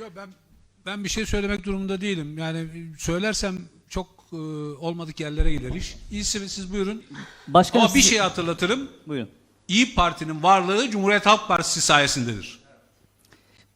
Yo, ben ben bir şey söylemek durumunda değilim. Yani söylersem çok e, olmadık yerlere gider iş. İyisi mi siz buyurun. Başkanım Ama bir şey hatırlatırım. Buyurun. İyi Parti'nin varlığı Cumhuriyet Halk Partisi sayesindedir.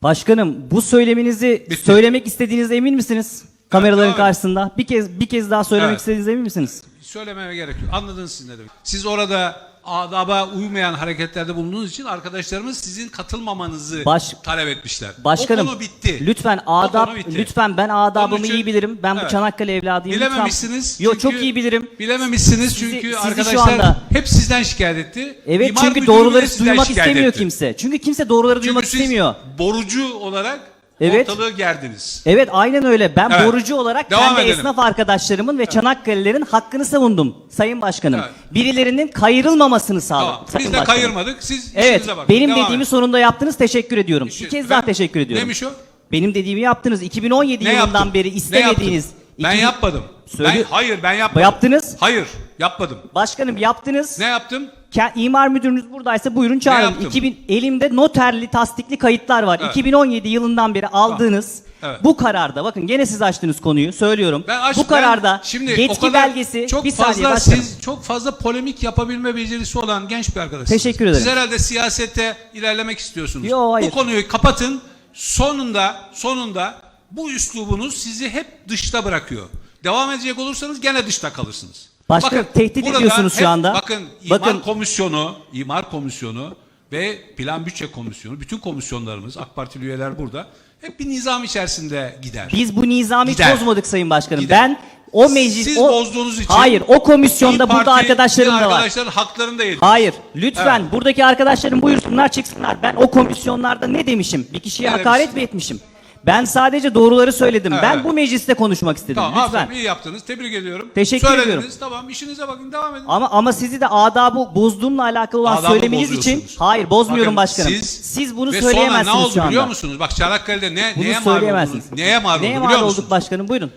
Başkanım bu söyleminizi Bitti. söylemek istediğinize emin misiniz? Kameraların devam edin. karşısında. Bir kez bir kez daha söylemek Evet. istediğinize emin misiniz? Söylememe gerek yok. Anladınız siz ne demek. Siz orada adaba uymayan hareketlerde bulunduğunuz için arkadaşlarımız sizin katılmamanızı Baş- talep etmişler. Başkanım o konu bitti. lütfen adab konu bitti. lütfen ben Onun adabımı için- iyi bilirim. Ben bu Evet. Çanakkale evladıyım. Lütfen- Bilememişsiniz. Yo çünkü- çok iyi bilirim. Bilememişsiniz çünkü sizi şu arkadaşlar anda- hep sizden şikayet etti. Evet İmar çünkü müdürü bile doğruları sizden duymak şikayet istemiyor etti. kimse. Çünkü kimse doğruları Çünkü duymak siz istemiyor. borucu olarak Evet. ortalığı gerdiniz. Evet aynen öyle. Ben Evet. borucu olarak Devam kendi edelim. esnaf arkadaşlarımın ve Çanakkale'lerin hakkını savundum Sayın Başkanım. Evet. Birilerinin kayırılmamasını sağladım. Tamam. Sayın Biz de Başkanım. kayırmadık. Siz Evet. işinize bakın. Benim Devam dediğimi edin. sonunda yaptınız. Teşekkür ediyorum. Bir kez ben- daha teşekkür ediyorum. Neymiş o? Benim dediğimi yaptınız. 2017 Ne yılından yaptım? beri Ne istemediğiniz. yaptım? Ben 2000 yapmadım. Söyle- Ben, hayır ben yapmadım. Yaptınız. Hayır yapmadım. Başkanım yaptınız. Ne yaptım? Ke- İmar müdürünüz buradaysa buyurun çağırın. yaptım? 2000 elimde noterli tasdikli kayıtlar var. Evet. 2017 yılından beri aldığınız Evet. bu kararda bakın gene siz açtınız konuyu söylüyorum. Ben aç- bu kararda ben şimdi yetki kadar belgesi çok bir fazla saniye başkanım. siz çok fazla polemik yapabilme becerisi olan genç bir arkadaşsınız. Teşekkür ederim. Siz herhalde siyasette ilerlemek istiyorsunuz. Yo, hayır. Bu konuyu kapatın. Sonunda sonunda bu üslubunuz sizi hep dışta bırakıyor. Devam edecek olursanız gene dışta kalırsınız. Başkanım, tehdit burada ediyorsunuz şu anda. Bakın imar Bakın- komisyonu, imar komisyonu ve plan bütçe komisyonu, bütün komisyonlarımız, AK Partili üyeler burada. Hep bir nizam içerisinde gider. Biz bu nizamı Gider. bozmadık Sayın Başkanım. Gider. Ben o meclis Siz o bozduğunuz için Hayır, o komisyonda İYİ burada Parti arkadaşlarım da var. Arkadaşların haklarını da yediniz. Hayır, lütfen Evet. buradaki arkadaşlarım buyursunlar çıksınlar. Ben o komisyonlarda ne demişim? Bir kişiye Ne hakaret mi etmişim? Ben sadece doğruları söyledim. Evet. Ben bu mecliste konuşmak istedim. Tamam, lütfen. aferin, iyi yaptınız. Tebrik ediyorum. Teşekkür Söylediniz, ediyorum. Tamam, işinize bakın, devam edin. Ama ama sizi de adabı bozduğumla alakalı olan Adabı söylemeniz için bozuyorsunuz. hayır bozmuyorum Bakın, başkanım. Siz, Siz, bunu ve söyleyemezsiniz sonra ne oldu şu anda. biliyor musunuz? Bak Çanakkale'de ne, Bunu neye söyleyemezsiniz. oldunuz? Neye mal oldu biliyor mal musunuz? olduk başkanım? Buyurun.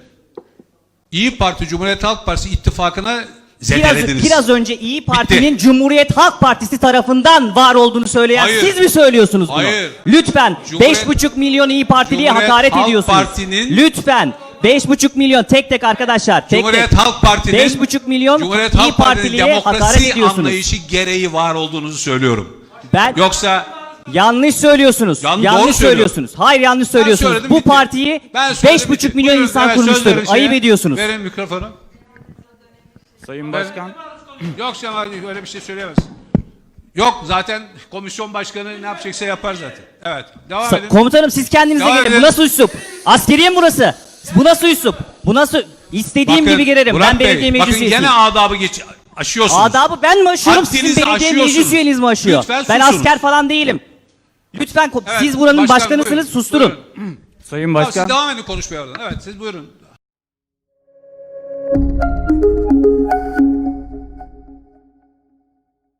İyi Parti, Cumhuriyet Halk Partisi ittifakına zedelediniz. biraz önce İyi Parti'nin Cumhuriyet Halk Partisi tarafından var olduğunu söyleyen Hayır. siz mi söylüyorsunuz bunu? Hayır. Lütfen Cumhuriyet- 5,5 milyon İyi Partiliye Cumhuriyet hakaret Halk ediyorsunuz. Parti'nin- Lütfen 5,5 milyon tek tek arkadaşlar tek Cumhuriyet tek. Halk Parti'nin 5,5 milyon Cumhuriyet Halk Partiliye hakaret ediyorsunuz. anlayışı gereği var olduğunuzu söylüyorum. Ben Yoksa yanlış söylüyorsunuz. Yan- yanlış söylüyorsunuz. Hayır yanlış söylüyorsunuz. söyledim, Bu bitti. partiyi Ben söyledim, 5,5 bitti. milyon Buyurun, insan kurmuştur. Ayıp ediyorsunuz. Verin mikrofonu. Sayın Başkan, Yok Cemal öyle bir şey söyleyemez. Yok zaten komisyon başkanı ne yapacaksa yapar zaten. Evet devam Sa- edin. Komutanım siz kendinize Devam gelin. edin. Bu nasıl üslup? Askeriye mi burası? Bu nasıl üslup? Bu nasıl? İstediğim Bakın, gibi girerim. Murat ben Bey, belediye meclis Bakın üyesiyim. gene adabı geç aşıyorsunuz. Adabı ben mi aşıyorum Haddinizi belediye aşıyorsunuz. meclis üyeniz mi aşıyor? Lütfen ben susun. asker falan değilim. Lütfen ko- Evet, siz buranın başkan, başkanısınız buyurun, susturun. buyurun. Sayın Tamam, Başkan, siz devam edin konuşmaya oradan. Evet siz buyurun.